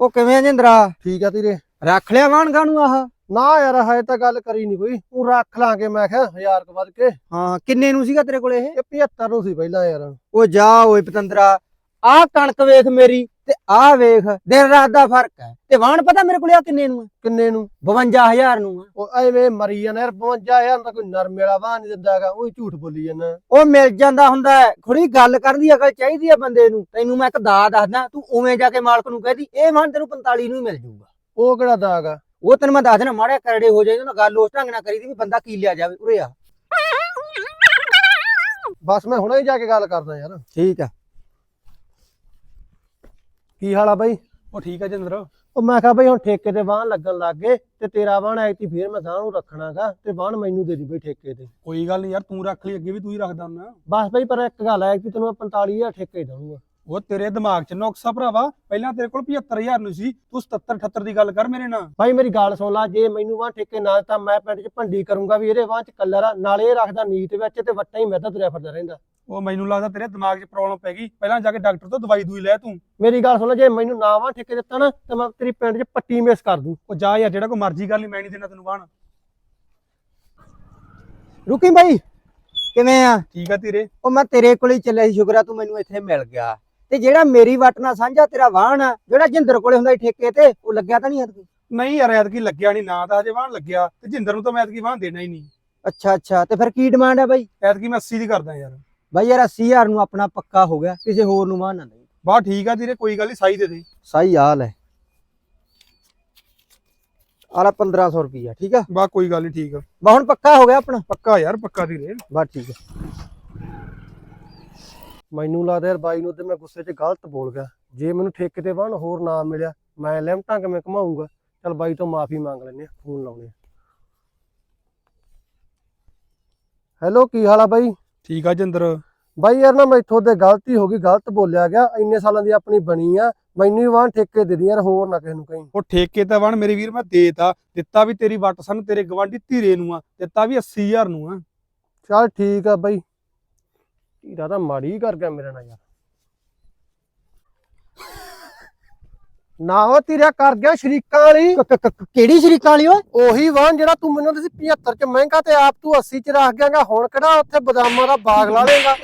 ਉਹ ਕਿਵੇਂ ਆ ਜਿੰਦਰਾ? ਠੀਕ ਆ ਤੇਰੇ। ਰੱਖ ਲਿਆ ਵਾਣਗਾ ਨੂੰ ਆਹ? ਨਾ ਯਾਰ ਹਜੇ ਤਾਂ ਗੱਲ ਕਰੀ ਨਹੀਂ ਕੋਈ। ਤੂੰ ਰੱਖ ਲਾਂਗੇ ਮੈਂ ਕਿਹਾ 1000 ਕੁ ਵੱਧ ਕੇ। ਹਾਂ ਕਿੰਨੇ ਨੂੰ ਸੀਗਾ ਤੇਰੇ ਕੋਲ ਇਹ? ਇਹ 75 ਨੂੰ ਸੀ ਪਹਿਲਾਂ ਯਾਰ। ਉਹ ਜਾ ਓਏ ਪਤੰਦਰਾ ਆਹ ਕਣਕ ਵੇਖ ਮੇਰੀ ਤੇ ਆਹ ਵੇਖ ਦਿਨ ਰਾਤ ਦਾ ਫ਼ਰਕ ਹੈ। ਤੇ ਵਾਣ ਪਤਾ ਮੇਰੇ ਕੋਲ ਆ ਕਿੰਨੇ ਨੂੰ ਹੈ? ਕਿੰਨੇ ਨੂੰ? 52000 ਨੂੰ ਆ ਉਹ ਐਵੇਂ ਮਰੀ ਜਾਂਦਾ ਯਾਰ 55000 ਦਾ ਕੋਈ ਨਰਮੇ ਵਾਲਾ ਵਾਹ ਨਹੀਂ ਦਿੰਦਾ ਹੈਗਾ ਉਹ ਝੂਠ ਬੋਲੀ ਜਾਂਦਾ। ਉਹ ਮਿਲ ਜਾਂਦਾ ਹੁੰਦਾ ਥੋੜੀ ਗੱਲ ਕਰਨ ਦੀ ਅਕਲ ਚਾਹੀਦੀ ਆ ਬੰਦੇ ਨੂੰ। ਤੈਨੂੰ ਮੈਂ ਇੱਕ ਦਾ ਦੱਸਦਾ ਤੂੰ ਉਵੇਂ ਜਾ ਕੇ ਮਾਲਕ ਨੂੰ ਕਹਦੀ ਇਹ ਵਾਣ ਤੈਨੂੰ 45 ਨੂੰ ਹੀ ਮਿਲ ਜਾਊਗਾ। ਉਹ ਕਿਹੜਾ ਦਾਗ ਉਹ ਤੈਨੂੰ ਮੈਂ ਦੱਸ ਦੇਣਾ ਮਾੜਾ ਕਰੜੇ ਹੋ ਜਾਏ ਨਾ ਗੱਲ ਉਸ ਢੰਗ ਨਾਲ ਕਰੀਦੀ ਵੀ ਬੰਦਾ ਕੀ ਲਿਆ ਜਾਵੇ ਉਰੇ ਆ। ਬਸ ਮੈਂ ਹੁਣੇ ਹੀ ਜਾ ਕੇ ਗੱਲ ਕਰਦਾ ਯਾਰ। ਠੀਕ ਆ। ਕੀ ਹਾਲ ਆ ਬਾਈ? ਉਹ ਠੀਕ ਹੈ ਜਿੰਦਰ ਉਹ ਮੈਂ ਕਿਹਾ ਬਈ ਹੁਣ ਠੇਕੇ ਤੇ ਵਾਹਣ ਲੱਗਣ ਲੱਗ ਗਏ ਤੇ ਤੇਰਾ ਵਾਹਣ ਐਤੀ ਫੇਰ ਮੈਂ ਗਾਂ ਨੂੰ ਰੱਖਣਾਗਾ ਤੇ ਵਾਹਣ ਮੈਨੂੰ ਦੇ ਦੀ ਬਈ ਠੇਕੇ ਤੇ। ਕੋਈ ਗੱਲ ਨਹੀਂ ਯਾਰ ਤੂੰ ਰੱਖ ਲਈ ਅੱਗੇ ਵੀ ਤੂੰ ਹੀ ਰੱਖਦਾ ਹੁੰਦਾ। ਬਸ ਬਈ ਪਰ ਇੱਕ ਗੱਲ ਹੈ ਕਿ ਤੈਨੂੰ ਮੈਂ 45000 ਠੇਕੇ ਦਊਂਗਾ। ਉਹ ਤੇਰੇ ਦਿਮਾਗ 'ਚ ਨੁਕਸਾ ਭਰਾਵਾ ਪਹਿਲਾਂ ਤੇਰੇ ਕੋਲ 75000 ਨੂੰ ਸੀ ਤੂੰ 77 78 ਦੀ ਗੱਲ ਕਰ ਮੇਰੇ ਨਾਲ। ਭਾਈ ਮੇਰੀ ਗੱਲ ਸੁਣ ਲਾ ਜੇ ਮੈਨੂੰ ਵਾਹ ਠੇਕੇ ਨਾ ਤਾਂ ਮੈਂ ਪਿੰਡ 'ਚ ਭੰਡੀ ਕਰੂੰਗਾ ਵੀ ਇਹਦੇ ਵਾਹ 'ਚ ਕਲਰ ਆ ਨਾਲੇ ਇਹ ਰੱਖਦਾ ਨੀਤ ਵਿੱਚ ਤੇ ਵੱਟਾ ਹੀ ਮੈਦਾ ਤੁਰਿਆ ਫਿਰਦਾ ਰਹਿੰਦਾ। ਉਹ ਮੈਨੂੰ ਲੱਗਦਾ ਤੇਰੇ ਦਿਮਾਗ 'ਚ ਪ੍ਰੋਬਲਮ ਪੈ ਗਈ। ਪਹਿਲਾਂ ਜਾ ਕੇ ਡਾਕਟਰ ਤੋਂ ਦਵਾਈ ਦੂਈ ਲੈ ਤੂੰ। ਮੇਰੀ ਗੱਲ ਸੁਣ ਲੈ ਜੇ ਮੈਨੂੰ ਨਾ ਵਾਹ ਠੇਕੇ ਦਿੱਤਾ ਨਾ ਤਾਂ ਮੈਂ ਤੇਰੀ ਪਿੰਡ 'ਚ ਪੱਟੀ ਮਿਸ ਕਰ ਦੂੰ। ਉਹ ਜਾ ਯਾਰ ਜਿਹੜਾ ਕੋਈ ਮਰਜ਼ੀ ਗੱਲ ਨਹੀਂ ਮੈਂ ਨਹੀਂ ਦੇਣਾ ਤੈਨੂੰ ਬਾਣ ਰੁਕੀ ਬਾਈ। ਕਿਵੇਂ ਆ? ਠੀਕ ਆ ਤੇਰੇ। ਉਹ ਮੈਂ ਤੇਰੇ ਕੋਲ ਹੀ ਚੱਲਿਆ ਸੀ ਸ਼ੁਕਰ ਆ ਤੂੰ ਮੈਨੂੰ ਇੱਥੇ ਮਿਲ ਗਿਆ। ਤੇ ਜਿਹੜਾ ਮੇਰੀ ਵਟ ਨਾਲ ਸਾਂਝਾ ਤੇਰਾ ਵਾਹਣ ਆ ਜਿਹੜਾ ਜਿੰਦਰ ਕੋਲੇ ਹੁੰਦਾ ਸੀ ਠੇਕੇ ਤੇ ਉਹ ਲੱਗਿਆ ਤਾਂ ਨਹੀਂ ਐਤਕੀ? ਨਹੀਂ ਯਾਰ ਐਤਕੀ ਲੱਗਿਆ ਨਹੀਂ ਨਾ ਤਾਂ ਹਜੇ ਬਾਣ ਲੱਗਿਆ। ਤੇ ਜਿੰਦਰ ਨੂੰ ਤਾਂ ਮੈਂ ਐਤਕੀ ਬਾਣ ਦੇਣਾ ਹੀ ਨਹੀਂ। ਅੱਛਾ ਅੱਛਾ ਤੇ ਫਿਰ ਕੀ ਡਿਮਾਂਡ ਹੈ ਬਾਈ? ਐਤਕੀ ਮੈਂ 80 ਦੀ ਕਰਦਾ ਯਾਰ। ਬਾਈ ਯਾਰ 80000 ਨੂੰ ਆਪਣਾ ਪੱਕਾ ਹੋ ਗਿਆ ਕਿਸੇ ਹੋਰ ਨੂੰ ਵਾਹਣ ਨਾ ਦੇ ਬਾ ਠੀਕ ਆ ਤੇਰੇ ਕੋਈ ਗੱਲ ਨਹੀਂ ਸਾਈ ਦੇ ਦੇ। ਸਹੀ ਹਾਲ ਹੈ ਆਲਾ 1500 ਰੁਪਈਆ ਠੀਕ ਆ? ਬਾ ਕੋਈ ਗੱਲ ਨਹੀਂ ਠੀਕ ਆ। ਬਾ ਹੁਣ ਪੱਕਾ ਹੋ ਗਿਆ ਆਪਣਾ? ਪੱਕਾ ਯਾਰ ਪੱਕਾ ਤੇਰੇ। ਬਾ ਠੀਕ ਆ। ਮੈਨੂੰ ਲੱਗਦਾ ਯਾਰ ਬਾਈ ਨੂੰ ਤੇ ਮੈਂ ਗੁੱਸੇ 'ਚ ਗਲਤ ਬੋਲ ਗਿਆ। ਜੇ ਮੈਨੂੰ ਠੇਕੇ ਤੇ ਵਾਹਣ ਹੋਰ ਨਾ ਮਿਲਿਆ ਮੈਂ ਲਿਮਟਾਂ ਕਿਵੇਂ ਕਮਾਊਂਗਾ ਚਲ ਬਾਈ ਤੋਂ ਮਾਫੀ ਮੰਗ ਲੈਨੇ ਆ ਫੋਨ ਲਾਉਣੇ ਹੈਲੋ ਕੀ ਹਾਲ ਆ ਬਾਈ? ਠੀਕ ਆ ਜਿੰਦਰ? ਬਾਈ ਯਾਰ ਨਾ ਮੈਥੋਂ ਤੇ ਗਲਤੀ ਹੋ ਗਈ ਗਲਤ ਬੋਲਿਆ ਗਿਆ ਇੰਨੇ ਸਾਲਾਂ ਦੀ ਆਪਣੀ ਬਣੀ ਆ ਮੈਨੂੰ ਹੀ ਵਾਹਣ ਠੇਕੇ ਦੇ ਦੀ ਯਾਰ ਹੋਰ ਨਾ ਕਿਸੇ ਨੂੰ ਕਹੀਂ। ਉਹ ਠੇਕੇ ਤਾਂ ਵਣ ਮੇਰੇ ਵੀਰ ਮੈਂ ਦੇਤਾ ਦਿੱਤਾ ਵੀ ਤੇਰੀ ਵੱਟ ਸਨ ਤੇਰੇ ਗਵਾਂਢੀ ਧੀਰੇ ਨੂੰ ਆ ਦਿੱਤਾ ਵੀ 80000 ਨੂੰ ਆ। ਚਲ ਠੀਕ ਆ ਬਾਈ। ਧੀਰਾ ਤਾਂ ਮਾੜੀ ਕਰ ਗਿਆ ਮੇਰੇ ਨਾਲ ਯਾਰ। ਨਾ ਉਹ ਤੀਰਾ ਕਰ ਗਿਆ ਸ਼ਰੀਕਾਂ ਵਾਲੀ। ਕਿਹੜੀ ਸ਼ਰੀਕਾਂ ਵਾਲੀ ਓਏ? ਉਹੀ ਵਾਹਨ ਜਿਹੜਾ ਤੂੰ ਮੈਨੂੰ ਦੱਸੀ 75 ਚ ਮਹਿੰਗਾ ਤੇ ਆਪ ਤੂੰ 80 ਚ ਰੱਖ ਗਿਆਗਾ ਹੁਣ ਕਿਹੜਾ ਉੱਥੇ ਬਦਾਮਾਂ ਦਾ ਬਾਗ ਲਾ ਲੇਗਾ